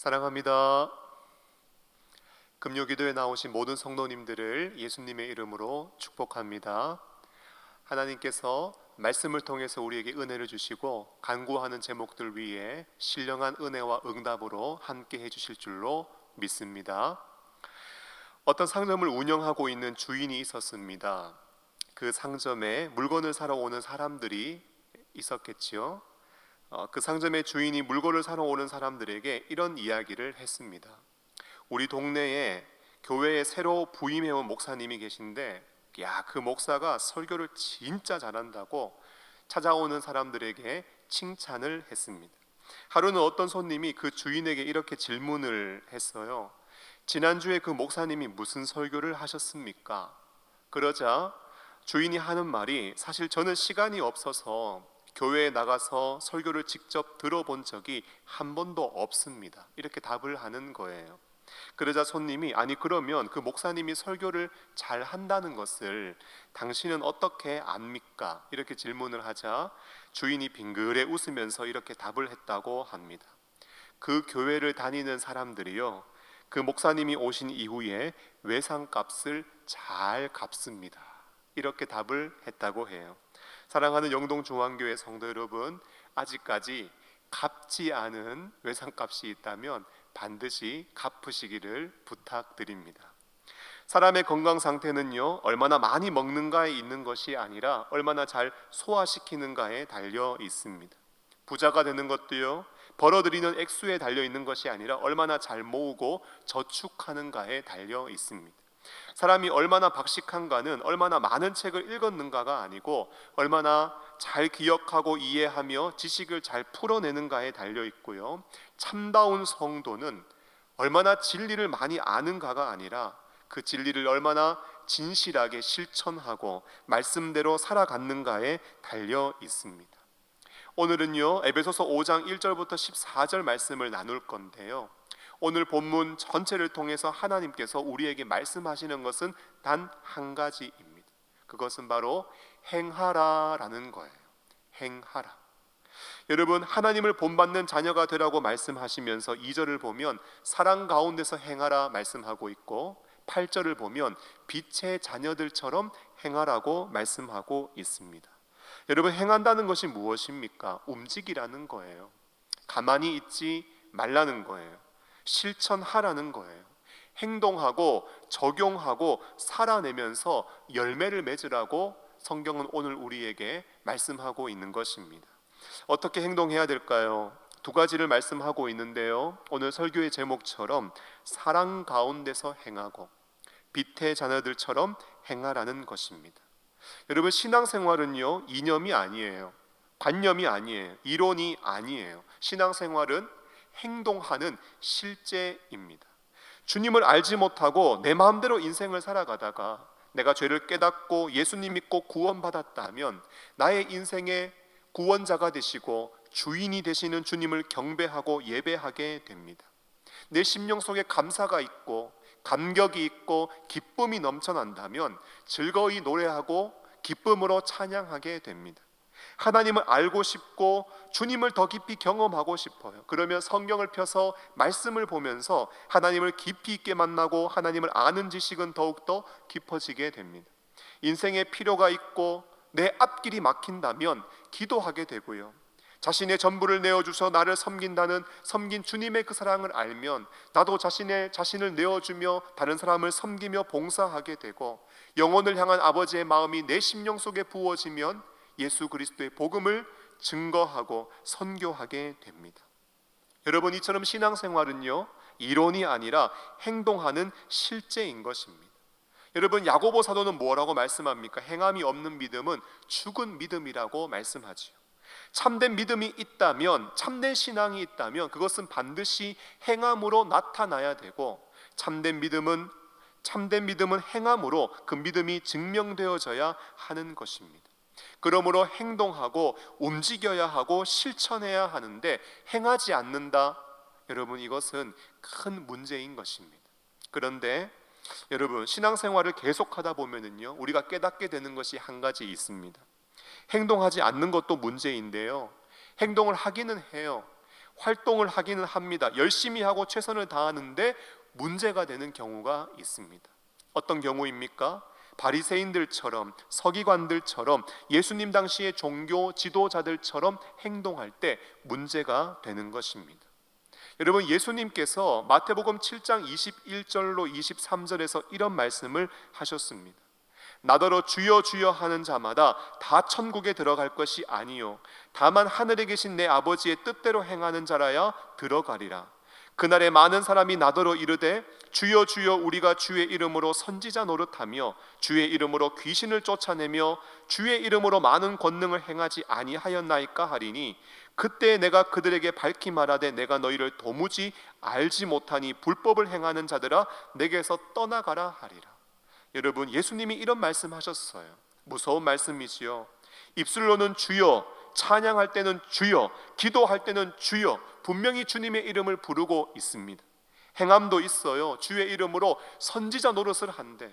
사랑합니다. 금요 기도에 나오신 모든 성도님들을 예수님의 이름으로 축복합니다. 하나님께서 말씀을 통해서 우리에게 은혜를 주시고 간구하는 제목들 위에 신령한 은혜와 응답으로 함께 해 주실 줄로 믿습니다. 어떤 상점을 운영하고 있는 주인이 있었습니다. 그 상점에 물건을 사러 오는 사람들이 있었겠지요. 어, 그 상점의 주인이 물건을 사러 오는 사람들에게 이런 이야기를 했습니다. 우리 동네에 교회에 새로 부임해온 목사님이 계신데, 야, 그 목사가 설교를 진짜 잘한다고 찾아오는 사람들에게 칭찬을 했습니다. 하루는 어떤 손님이 그 주인에게 이렇게 질문을 했어요. 지난주에 그 목사님이 무슨 설교를 하셨습니까? 그러자 주인이 하는 말이 사실 저는 시간이 없어서 교회에 나가서 설교를 직접 들어본 적이 한 번도 없습니다. 이렇게 답을 하는 거예요. 그러자 손님이 아니 그러면 그 목사님이 설교를 잘 한다는 것을 당신은 어떻게 압니까? 이렇게 질문을 하자 주인이 빙그레 웃으면서 이렇게 답을 했다고 합니다. 그 교회를 다니는 사람들이요. 그 목사님이 오신 이후에 외상값을 잘 갚습니다. 이렇게 답을 했다고 해요. 사랑하는 영동중앙교회 성도 여러분, 아직까지 갚지 않은 외상값이 있다면 반드시 갚으시기를 부탁드립니다. 사람의 건강 상태는요, 얼마나 많이 먹는가에 있는 것이 아니라 얼마나 잘 소화시키는가에 달려 있습니다. 부자가 되는 것도요, 벌어들이는 액수에 달려 있는 것이 아니라 얼마나 잘 모으고 저축하는가에 달려 있습니다. 사람이 얼마나 박식한가는 얼마나 많은 책을 읽었는가가 아니고 얼마나 잘 기억하고 이해하며 지식을 잘 풀어내는가에 달려 있고요. 참다운 성도는 얼마나 진리를 많이 아는가가 아니라 그 진리를 얼마나 진실하게 실천하고 말씀대로 살아갔는가에 달려 있습니다. 오늘은요 에베소서 5장 1절부터 14절 말씀을 나눌 건데요. 오늘 본문 전체를 통해서 하나님께서 우리에게 말씀하시는 것은 단 한 가지입니다. 그것은 바로 행하라라는 거예요. 행하라. 여러분 하나님을 본받는 자녀가 되라고 말씀하시면서 2절을 보면 사랑 가운데서 행하라 말씀하고 있고 8절을 보면 빛의 자녀들처럼 행하라고 말씀하고 있습니다. 여러분 행한다는 것이 무엇입니까? 움직이라는 거예요. 가만히 있지 말라는 거예요. 실천하라는 거예요. 행동하고 적용하고 살아내면서 열매를 맺으라고 성경은 오늘 우리에게 말씀하고 있는 것입니다. 어떻게 행동해야 될까요? 두 가지를 말씀하고 있는데요. 오늘 설교의 제목처럼 사랑 가운데서 행하고 빛의 자녀들처럼 행하라는 것입니다. 여러분 신앙생활은요 이념이 아니에요. 관념이 아니에요. 이론이 아니에요. 신앙생활은 행동하는 실제입니다. 주님을 알지 못하고 내 마음대로 인생을 살아가다가 내가 죄를 깨닫고 예수님 믿고 구원받았다면 나의 인생의 구원자가 되시고 주인이 되시는 주님을 경배하고 예배하게 됩니다. 내 심령 속에 감사가 있고 감격이 있고 기쁨이 넘쳐난다면 즐거이 노래하고 기쁨으로 찬양하게 됩니다. 하나님을 알고 싶고 주님을 더 깊이 경험하고 싶어요. 그러면 성경을 펴서 말씀을 보면서 하나님을 깊이 있게 만나고 하나님을 아는 지식은 더욱더 깊어지게 됩니다. 인생에 필요가 있고 내 앞길이 막힌다면 기도하게 되고요. 자신의 전부를 내어 주셔 나를 섬긴다는 섬긴 주님의 그 사랑을 알면 나도 자신의 자신을 내어 주며 다른 사람을 섬기며 봉사하게 되고 영혼을 향한 아버지의 마음이 내 심령 속에 부어지면 예수 그리스도의 복음을 증거하고 선교하게 됩니다. 여러분 이처럼 신앙생활은요 이론이 아니라 행동하는 실제인 것입니다. 여러분 야고보 사도는 뭐라고 말씀합니까? 행함이 없는 믿음은 죽은 믿음이라고 말씀하지요. 참된 믿음이 있다면 참된 신앙이 있다면 그것은 반드시 행함으로 나타나야 되고 참된 믿음은 참된 믿음은 행함으로 그 믿음이 증명되어져야 하는 것입니다. 그러므로 행동하고 움직여야 하고 실천해야 하는데 행하지 않는다. 여러분 이것은 큰 문제인 것입니다. 그런데 여러분 신앙생활을 계속하다 보면은요 우리가 깨닫게 되는 것이 한 가지 있습니다. 행동하지 않는 것도 문제인데요. 행동을 하기는 해요. 활동을 하기는 합니다. 열심히 하고 최선을 다하는데 문제가 되는 경우가 있습니다. 어떤 경우입니까? 바리새인들처럼 서기관들처럼 예수님 당시의 종교 지도자들처럼 행동할 때 문제가 되는 것입니다. 여러분 예수님께서 마태복음 7장 21절로 23절에서 이런 말씀을 하셨습니다. 나더러 주여 주여 하는 자마다 다 천국에 들어갈 것이 아니요 다만 하늘에 계신 내 아버지의 뜻대로 행하는 자라야 들어가리라. 그날에 많은 사람이 나더러 이르되 주여 주여 우리가 주의 이름으로 선지자 노릇하며 주의 이름으로 귀신을 쫓아내며 주의 이름으로 많은 권능을 행하지 아니하였나이까 하리니 그때 내가 그들에게 밝히 말하되 내가 너희를 도무지 알지 못하니 불법을 행하는 자들아 내게서 떠나가라 하리라. 여러분 예수님이 이런 말씀하셨어요. 무서운 말씀이지요. 입술로는 주여 찬양할 때는 주여 기도할 때는 주여 분명히 주님의 이름을 부르고 있습니다. 행함도 있어요. 주의 이름으로 선지자 노릇을 한대요.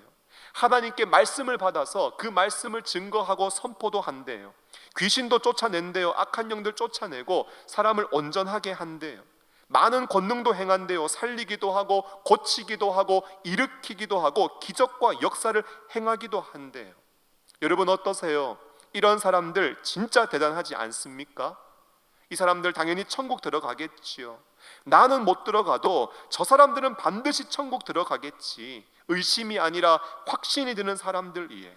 하나님께 말씀을 받아서 그 말씀을 증거하고 선포도 한대요. 귀신도 쫓아낸대요. 악한 영들 쫓아내고 사람을 온전하게 한대요. 많은 권능도 행한대요. 살리기도 하고 고치기도 하고 일으키기도 하고 기적과 역사를 행하기도 한대요. 여러분 어떠세요? 이런 사람들 진짜 대단하지 않습니까? 이 사람들 당연히 천국 들어가겠지요. 나는 못 들어가도 저 사람들은 반드시 천국 들어가겠지. 의심이 아니라 확신이 드는 사람들이에요.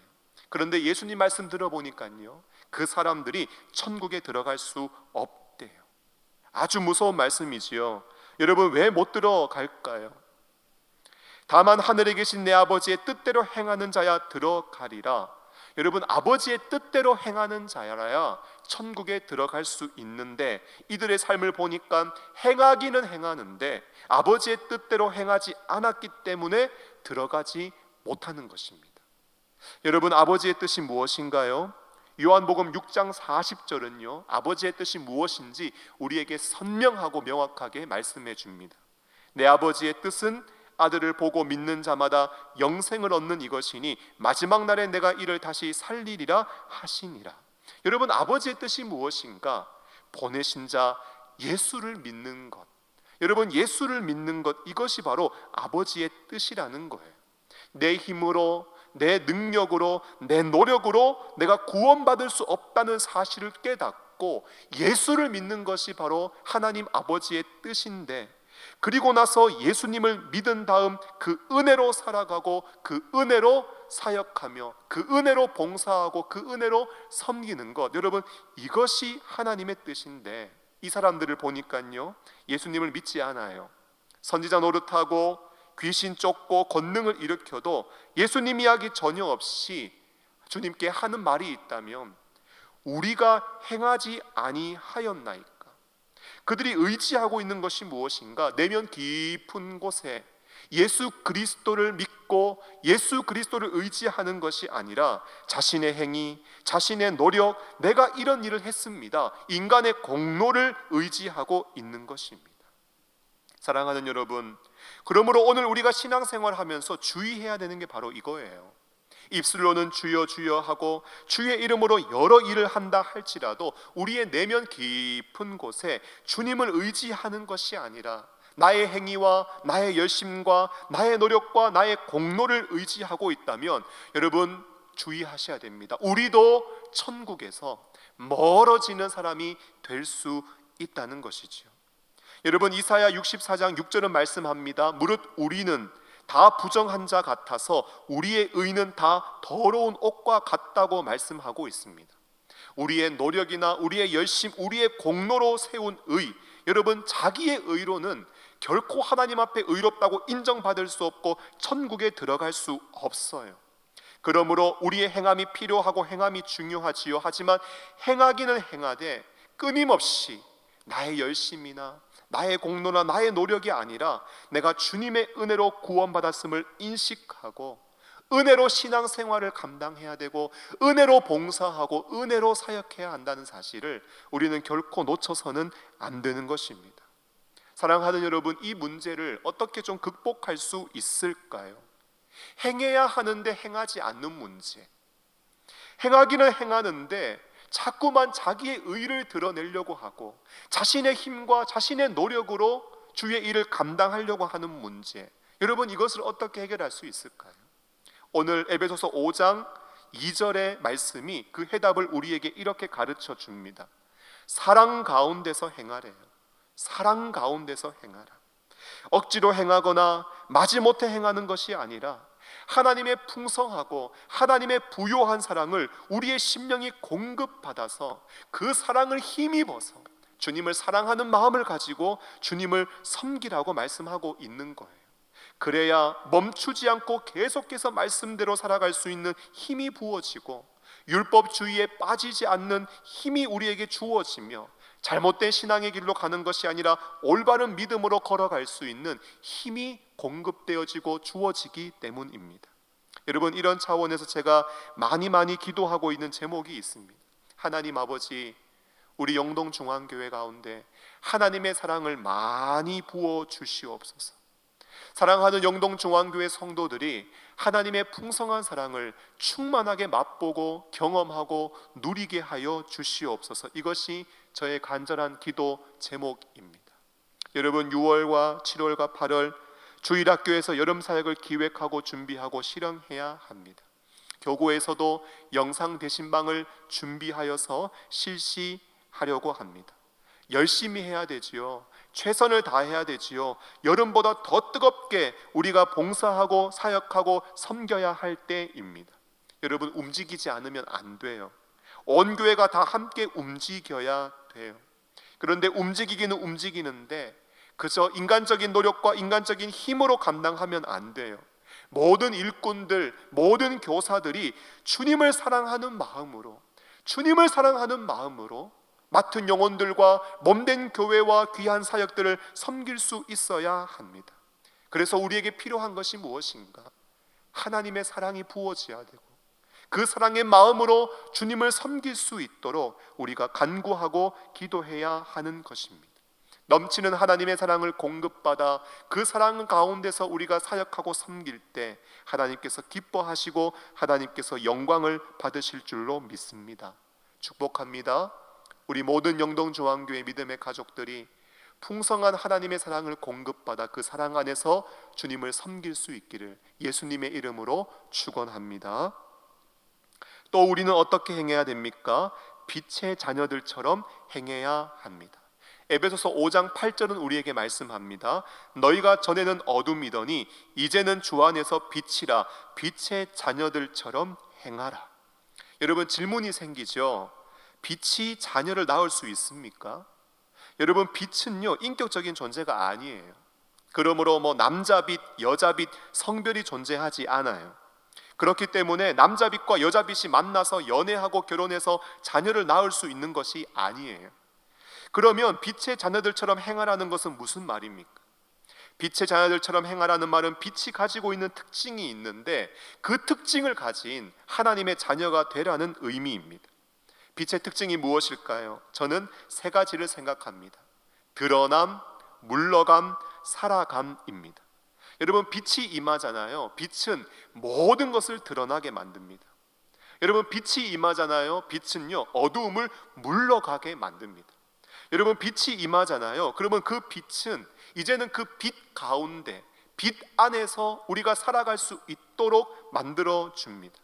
그런데 예수님 말씀 들어보니까요. 그 사람들이 천국에 들어갈 수 없대요. 아주 무서운 말씀이지요. 여러분 왜 못 들어갈까요? 다만 하늘에 계신 내 아버지의 뜻대로 행하는 자야 들어가리라. 여러분 아버지의 뜻대로 행하는 자야라야 천국에 들어갈 수 있는데 이들의 삶을 보니까 행하기는 행하는데 아버지의 뜻대로 행하지 않았기 때문에 들어가지 못하는 것입니다. 여러분 아버지의 뜻이 무엇인가요? 요한복음 6장 40절은요. 아버지의 뜻이 무엇인지 우리에게 선명하고 명확하게 말씀해 줍니다. 내 아버지의 뜻은 아들을 보고 믿는 자마다 영생을 얻는 이것이니 마지막 날에 내가 이를 다시 살리리라 하시니라. 여러분 아버지의 뜻이 무엇인가? 보내신 자 예수를 믿는 것. 여러분 예수를 믿는 것 이것이 바로 아버지의 뜻이라는 거예요. 내 힘으로 내 능력으로 내 노력으로 내가 구원받을 수 없다는 사실을 깨닫고 예수를 믿는 것이 바로 하나님 아버지의 뜻인데 그리고 나서 예수님을 믿은 다음 그 은혜로 살아가고 그 은혜로 사역하며 그 은혜로 봉사하고 그 은혜로 섬기는 것. 여러분 이것이 하나님의 뜻인데 이 사람들을 보니까요 예수님을 믿지 않아요. 선지자 노릇하고 귀신 쫓고 권능을 일으켜도 예수님 이야기 전혀 없이 주님께 하는 말이 있다면 우리가 행하지 아니하였나이까? 그들이 의지하고 있는 것이 무엇인가? 내면 깊은 곳에 예수 그리스도를 믿고 예수 그리스도를 의지하는 것이 아니라 자신의 행위, 자신의 노력, 내가 이런 일을 했습니다. 인간의 공로를 의지하고 있는 것입니다. 사랑하는 여러분, 그러므로 오늘 우리가 신앙생활 하면서 주의해야 되는 게 바로 이거예요. 입술로는 주여 주여 하고 주의 이름으로 여러 일을 한다 할지라도 우리의 내면 깊은 곳에 주님을 의지하는 것이 아니라 나의 행위와 나의 열심과 나의 노력과 나의 공로를 의지하고 있다면 여러분 주의하셔야 됩니다. 우리도 천국에서 멀어지는 사람이 될 수 있다는 것이지요. 여러분 이사야 64장 6절은 말씀합니다. 무릇 우리는 다 부정한 자 같아서 우리의 의는 다 더러운 옷과 같다고 말씀하고 있습니다. 우리의 노력이나 우리의 열심, 우리의 공로로 세운 의, 여러분 자기의 의로는 결코 하나님 앞에 의롭다고 인정받을 수 없고 천국에 들어갈 수 없어요. 그러므로 우리의 행함이 필요하고 행함이 중요하지요. 하지만 행하기는 행하되 끊임없이 나의 열심이나 나의 공로나 나의 노력이 아니라 내가 주님의 은혜로 구원받았음을 인식하고 은혜로 신앙생활을 감당해야 되고 은혜로 봉사하고 은혜로 사역해야 한다는 사실을 우리는 결코 놓쳐서는 안 되는 것입니다. 사랑하는 여러분, 이 문제를 어떻게 좀 극복할 수 있을까요? 행해야 하는데 행하지 않는 문제. 행하기는 행하는데 자꾸만 자기의 의를 드러내려고 하고 자신의 힘과 자신의 노력으로 주의 일을 감당하려고 하는 문제. 여러분 이것을 어떻게 해결할 수 있을까요? 오늘 에베소서 5장 2절의 말씀이 그 해답을 우리에게 이렇게 가르쳐 줍니다. 사랑 가운데서 행하래요. 사랑 가운데서 행하라. 억지로 행하거나 마지못해 행하는 것이 아니라 하나님의 풍성하고 하나님의 부요한 사랑을 우리의 심령이 공급받아서 그 사랑을 힘입어서 주님을 사랑하는 마음을 가지고 주님을 섬기라고 말씀하고 있는 거예요. 그래야 멈추지 않고 계속해서 말씀대로 살아갈 수 있는 힘이 부어지고 율법주의에 빠지지 않는 힘이 우리에게 주어지며 잘못된 신앙의 길로 가는 것이 아니라 올바른 믿음으로 걸어갈 수 있는 힘이 공급되어지고 주어지기 때문입니다. 여러분 이런 차원에서 제가 많이 많이 기도하고 있는 제목이 있습니다. 하나님 아버지 우리 영동 중앙교회 가운데 하나님의 사랑을 많이 부어 주시옵소서. 사랑하는 영동 중앙교회 성도들이 하나님의 풍성한 사랑을 충만하게 맛보고 경험하고 누리게 하여 주시옵소서. 이것이 저의 간절한 기도 제목입니다. 여러분 6월과 7월과 8월 주일학교에서 여름 사역을 기획하고 준비하고 실행해야 합니다. 교구에서도 영상 대신방을 준비하여서 실시하려고 합니다. 열심히 해야 되지요. 최선을 다해야 되지요. 여름보다 더 뜨겁게 우리가 봉사하고 사역하고 섬겨야 할 때입니다. 여러분 움직이지 않으면 안 돼요. 온 교회가 다 함께 움직여야 돼요. 그런데 움직이기는 움직이는데 그저 인간적인 노력과 인간적인 힘으로 감당하면 안 돼요. 모든 일꾼들, 모든 교사들이 주님을 사랑하는 마음으로 주님을 사랑하는 마음으로 맡은 영혼들과 몸된 교회와 귀한 사역들을 섬길 수 있어야 합니다. 그래서 우리에게 필요한 것이 무엇인가? 하나님의 사랑이 부어져야 되고 그 사랑의 마음으로 주님을 섬길 수 있도록 우리가 간구하고 기도해야 하는 것입니다. 넘치는 하나님의 사랑을 공급받아 그 사랑 가운데서 우리가 사역하고 섬길 때 하나님께서 기뻐하시고 하나님께서 영광을 받으실 줄로 믿습니다. 축복합니다. 우리 모든 영동중앙교회 믿음의 가족들이 풍성한 하나님의 사랑을 공급받아 그 사랑 안에서 주님을 섬길 수 있기를 예수님의 이름으로 축원합니다. 또 우리는 어떻게 행해야 됩니까? 빛의 자녀들처럼 행해야 합니다. 에베소서 5장 8절은 우리에게 말씀합니다. 너희가 전에는 어둠이더니 이제는 주 안에서 빛이라 빛의 자녀들처럼 행하라. 여러분 질문이 생기죠. 빛이 자녀를 낳을 수 있습니까? 여러분 빛은요 인격적인 존재가 아니에요. 그러므로 뭐 남자 빛, 여자 빛, 성별이 존재하지 않아요. 그렇기 때문에 남자 빛과 여자 빛이 만나서 연애하고 결혼해서 자녀를 낳을 수 있는 것이 아니에요. 그러면 빛의 자녀들처럼 행하라는 것은 무슨 말입니까? 빛의 자녀들처럼 행하라는 말은 빛이 가지고 있는 특징이 있는데 그 특징을 가진 하나님의 자녀가 되라는 의미입니다. 빛의 특징이 무엇일까요? 저는 세 가지를 생각합니다. 드러남, 물러감, 살아감입니다. 여러분 빛이 임하잖아요. 빛은 모든 것을 드러나게 만듭니다. 여러분 빛이 임하잖아요. 빛은요 어두움을 물러가게 만듭니다. 여러분 빛이 임하잖아요. 그러면 그 빛은 이제는 그 빛 가운데 빛 안에서 우리가 살아갈 수 있도록 만들어 줍니다.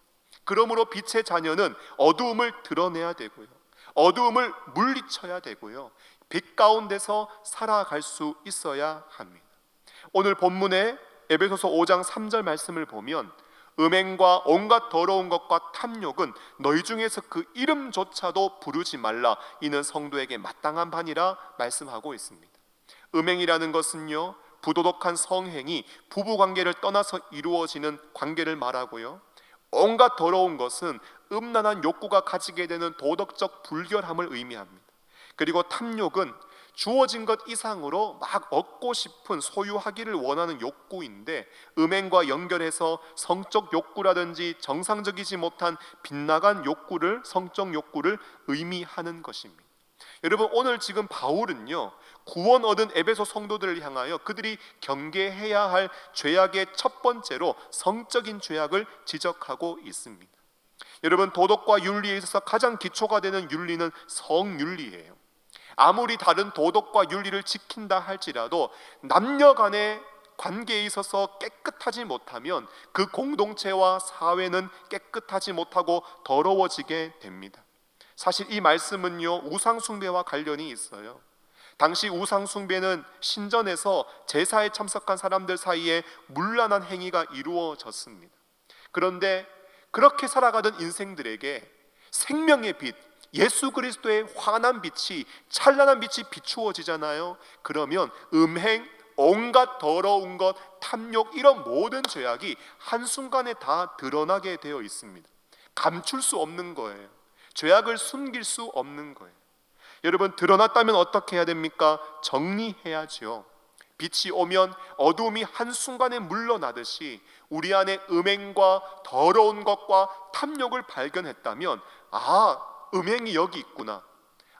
그러므로 빛의 자녀는 어두움을 드러내야 되고요. 어두움을 물리쳐야 되고요. 빛 가운데서 살아갈 수 있어야 합니다. 오늘 본문의 에베소서 5장 3절 말씀을 보면 음행과 온갖 더러운 것과 탐욕은 너희 중에서 그 이름조차도 부르지 말라 이는 성도에게 마땅한 반이라 말씀하고 있습니다. 음행이라는 것은요 부도덕한 성행이 부부 관계를 떠나서 이루어지는 관계를 말하고요. 온갖 더러운 것은 음란한 욕구가 가지게 되는 도덕적 불결함을 의미합니다. 그리고 탐욕은 주어진 것 이상으로 막 얻고 싶은 소유하기를 원하는 욕구인데 음행과 연결해서 성적 욕구라든지 정상적이지 못한 빗나간 욕구를 성적 욕구를 의미하는 것입니다. 여러분 오늘 지금 바울은요 구원 얻은 에베소 성도들을 향하여 그들이 경계해야 할 죄악의 첫 번째로 성적인 죄악을 지적하고 있습니다. 여러분 도덕과 윤리에 있어서 가장 기초가 되는 윤리는 성윤리예요. 아무리 다른 도덕과 윤리를 지킨다 할지라도 남녀 간의 관계에 있어서 깨끗하지 못하면 그 공동체와 사회는 깨끗하지 못하고 더러워지게 됩니다. 사실 이 말씀은요 우상 숭배와 관련이 있어요. 당시 우상 숭배는 신전에서 제사에 참석한 사람들 사이에 문란한 행위가 이루어졌습니다. 그런데 그렇게 살아가던 인생들에게 생명의 빛, 예수 그리스도의 환한 빛이 찬란한 빛이 비추어지잖아요. 그러면 음행, 온갖 더러운 것, 탐욕 이런 모든 죄악이 한순간에 다 드러나게 되어 있습니다. 감출 수 없는 거예요. 죄악을 숨길 수 없는 거예요. 여러분 드러났다면 어떻게 해야 됩니까? 정리해야지요. 빛이 오면 어둠이 한순간에 물러나듯이 우리 안에 음행과 더러운 것과 탐욕을 발견했다면 아, 음행이 여기 있구나.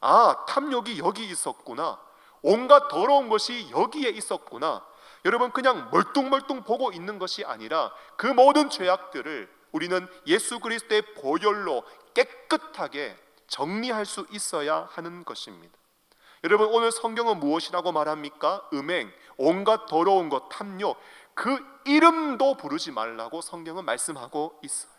아, 탐욕이 여기 있었구나. 온갖 더러운 것이 여기에 있었구나. 여러분 그냥 멀뚱멀뚱 보고 있는 것이 아니라 그 모든 죄악들을 우리는 예수 그리스도의 보혈로 깨끗하게 정리할 수 있어야 하는 것입니다. 여러분 오늘 성경은 무엇이라고 말합니까? 음행, 온갖 더러운 것, 탐욕 그 이름도 부르지 말라고 성경은 말씀하고 있어요.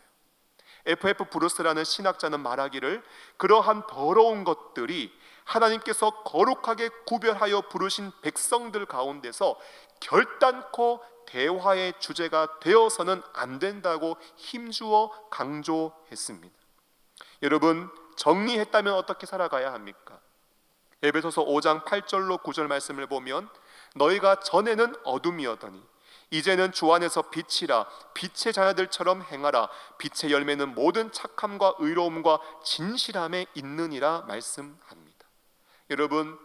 FF 브루스라는 신학자는 말하기를 그러한 더러운 것들이 하나님께서 거룩하게 구별하여 부르신 백성들 가운데서 결단코 대화의 주제가 되어서는 안 된다고 힘주어 강조했습니다. 여러분 정리했다면 어떻게 살아가야 합니까? 에베소서 5장 8절로 9절 말씀을 보면 너희가 전에는 어둠이었더니 이제는 주 안에서 빛이라 빛의 자녀들처럼 행하라 빛의 열매는 모든 착함과 의로움과 진실함에 있느니라 말씀합니다. 여러분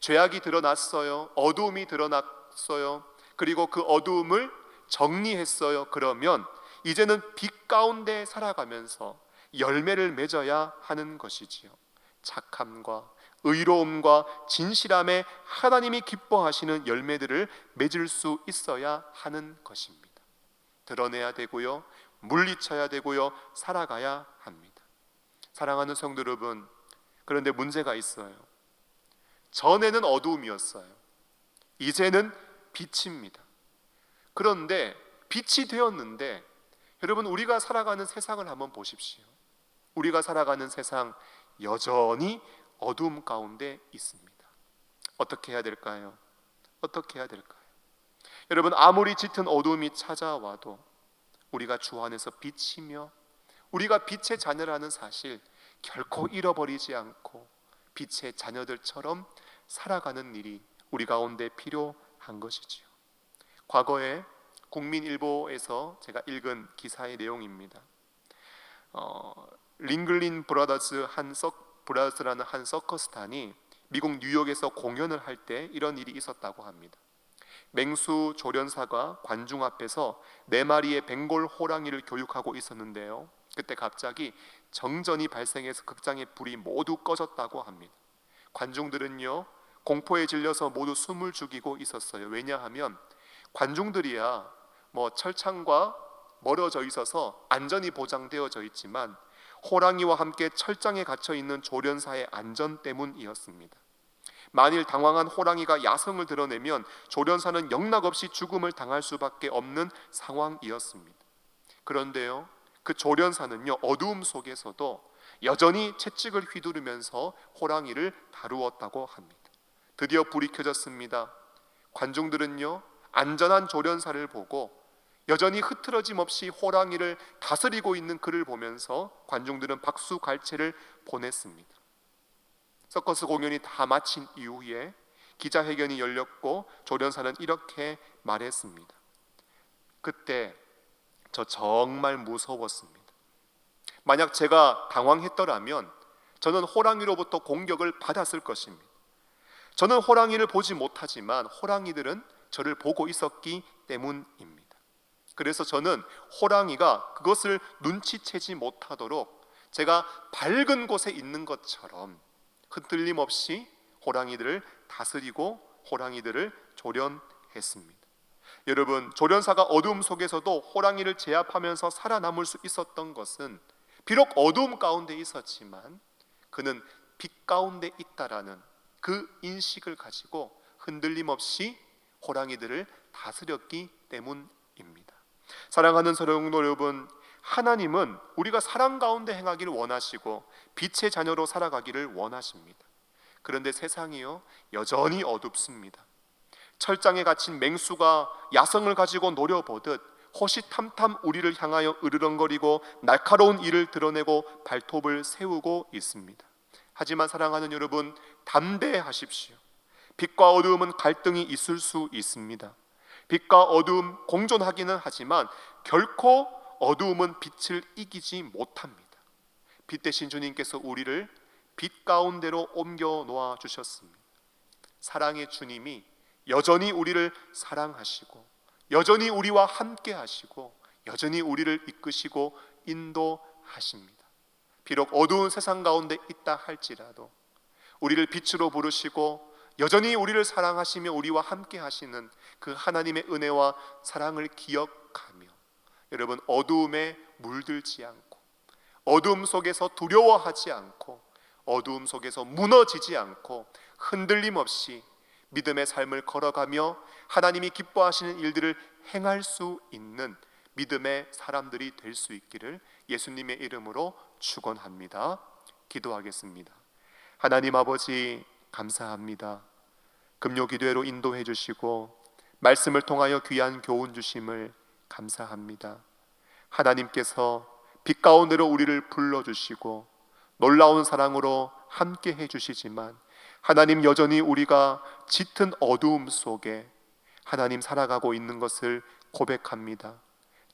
죄악이 드러났어요. 어두움이 드러났어요. 그리고 그 어두움을 정리했어요. 그러면 이제는 빛 가운데 살아가면서 열매를 맺어야 하는 것이지요. 착함과 의로움과 진실함에 하나님이 기뻐하시는 열매들을 맺을 수 있어야 하는 것입니다. 드러내야 되고요. 물리쳐야 되고요. 살아가야 합니다. 사랑하는 성도 여러분, 그런데 문제가 있어요. 전에는 어두움이었어요. 이제는 빛입니다. 그런데 빛이 되었는데 여러분 우리가 살아가는 세상을 한번 보십시오. 우리가 살아가는 세상 여전히 어둠 가운데 있습니다. 어떻게 해야 될까요? 어떻게 해야 될까요? 여러분 아무리 짙은 어둠이 찾아와도 우리가 주 안에서 빛이며 우리가 빛의 자녀라는 사실 결코 잃어버리지 않고 빛의 자녀들처럼 살아가는 일이 우리 가운데 필요한 것이지요. 과거에 국민일보에서 제가 읽은 기사의 내용입니다. 어, 링글린 브라더스 한 석, 브라더스라는 한 서커스단이 미국 뉴욕에서 공연을 할 때 이런 일이 있었다고 합니다. 맹수 조련사가 관중 앞에서 네 마리의 벵골 호랑이를 교육하고 있었는데요. 그때 갑자기 정전이 발생해서 극장의 불이 모두 꺼졌다고 합니다. 관중들은요 공포에 질려서 모두 숨을 죽이고 있었어요. 왜냐하면 관중들이야 뭐 철창과 멀어져 있어서 안전이 보장되어져 있지만 호랑이와 함께 철장에 갇혀 있는 조련사의 안전 때문이었습니다. 만일 당황한 호랑이가 야성을 드러내면 조련사는 영락 없이 죽음을 당할 수밖에 없는 상황이었습니다. 그런데요, 그 조련사는요 어두움 속에서도 여전히 채찍을 휘두르면서 호랑이를 다루었다고 합니다. 드디어 불이 켜졌습니다. 관중들은요 안전한 조련사를 보고 여전히 흐트러짐 없이 호랑이를 다스리고 있는 그를 보면서 관중들은 박수 갈채를 보냈습니다. 서커스 공연이 다 마친 이후에 기자회견이 열렸고 조련사는 이렇게 말했습니다. 그때 저 정말 무서웠습니다. 만약 제가 당황했더라면 저는 호랑이로부터 공격을 받았을 것입니다. 저는 호랑이를 보지 못하지만 호랑이들은 저를 보고 있었기 때문입니다. 그래서 저는 호랑이가 그것을 눈치채지 못하도록 제가 밝은 곳에 있는 것처럼 흔들림 없이 호랑이들을 다스리고 호랑이들을 조련했습니다. 여러분, 조련사가 어둠 속에서도 호랑이를 제압하면서 살아남을 수 있었던 것은 비록 어두움 가운데 있었지만 그는 빛 가운데 있다라는 그 인식을 가지고 흔들림 없이 호랑이들을 다스렸기 때문입니다. 사랑하는 성도 여러분, 하나님은 우리가 사랑 가운데 행하기를 원하시고 빛의 자녀로 살아가기를 원하십니다. 그런데 세상이요 여전히 어둡습니다. 철장에 갇힌 맹수가 야성을 가지고 노려보듯 호시탐탐 우리를 향하여 으르렁거리고 날카로운 이를 드러내고 발톱을 세우고 있습니다. 하지만 사랑하는 여러분 담대하십시오. 빛과 어두움은 갈등이 있을 수 있습니다. 빛과 어두움 공존하기는 하지만 결코 어두움은 빛을 이기지 못합니다. 빛 대신 주님께서 우리를 빛 가운데로 옮겨 놓아 주셨습니다. 사랑의 주님이 여전히 우리를 사랑하시고 여전히 우리와 함께 하시고 여전히 우리를 이끄시고 인도하십니다. 비록 어두운 세상 가운데 있다 할지라도 우리를 빛으로 부르시고 여전히 우리를 사랑하시며 우리와 함께 하시는 그 하나님의 은혜와 사랑을 기억하며 여러분 어두움에 물들지 않고 어두움 속에서 두려워하지 않고 어두움 속에서 무너지지 않고 흔들림 없이 믿음의 삶을 걸어가며 하나님이 기뻐하시는 일들을 행할 수 있는 믿음의 사람들이 될 수 있기를 예수님의 이름으로 축원합니다. 기도하겠습니다. 하나님 아버지 감사합니다. 금요 기도회로 인도해 주시고 말씀을 통하여 귀한 교훈 주심을 감사합니다. 하나님께서 빛 가운데로 우리를 불러 주시고 놀라운 사랑으로 함께 해 주시지만 하나님 여전히 우리가 짙은 어두움 속에 하나님 살아가고 있는 것을 고백합니다.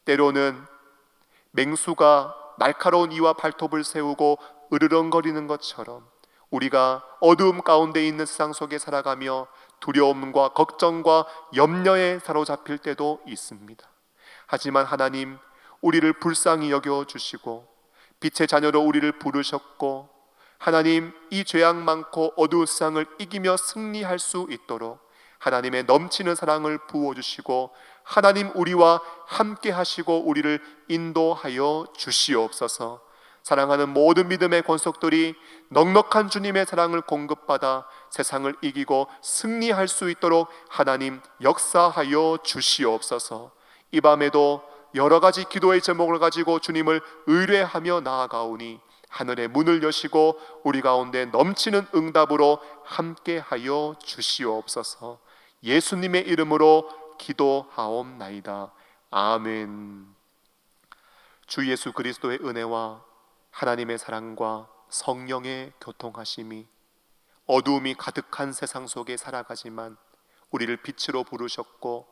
때로는 맹수가 날카로운 이와 발톱을 세우고 으르렁거리는 것처럼 우리가 어두움 가운데 있는 세상 속에 살아가며 두려움과 걱정과 염려에 사로잡힐 때도 있습니다. 하지만 하나님 우리를 불쌍히 여겨 주시고 빛의 자녀로 우리를 부르셨고 하나님 이 죄악 많고 어두운 세상을 이기며 승리할 수 있도록 하나님의 넘치는 사랑을 부어 주시고 하나님 우리와 함께 하시고 우리를 인도하여 주시옵소서. 사랑하는 모든 믿음의 권속들이 넉넉한 주님의 사랑을 공급받아 세상을 이기고 승리할 수 있도록 하나님 역사하여 주시옵소서. 이 밤에도 여러 가지 기도의 제목을 가지고 주님을 의뢰하며 나아가오니 하늘의 문을 여시고 우리 가운데 넘치는 응답으로 함께하여 주시옵소서. 예수님의 이름으로 기도하옵나이다. 아멘. 주 예수 그리스도의 은혜와 하나님의 사랑과 성령의 교통하심이 어두움이 가득한 세상 속에 살아가지만 우리를 빛으로 부르셨고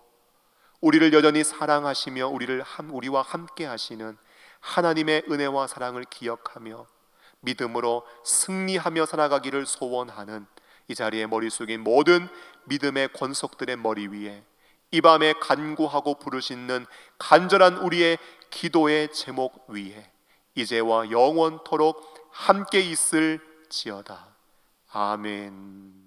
우리를 여전히 사랑하시며 우리를 함, 우리와 함께 하시는 하나님의 은혜와 사랑을 기억하며 믿음으로 승리하며 살아가기를 소원하는 이 자리에 머리 숙인 모든 믿음의 권속들의 머리 위에 이 밤에 간구하고 부르짖는 간절한 우리의 기도의 제목 위에 이제와 영원토록 함께 있을지어다. 아멘.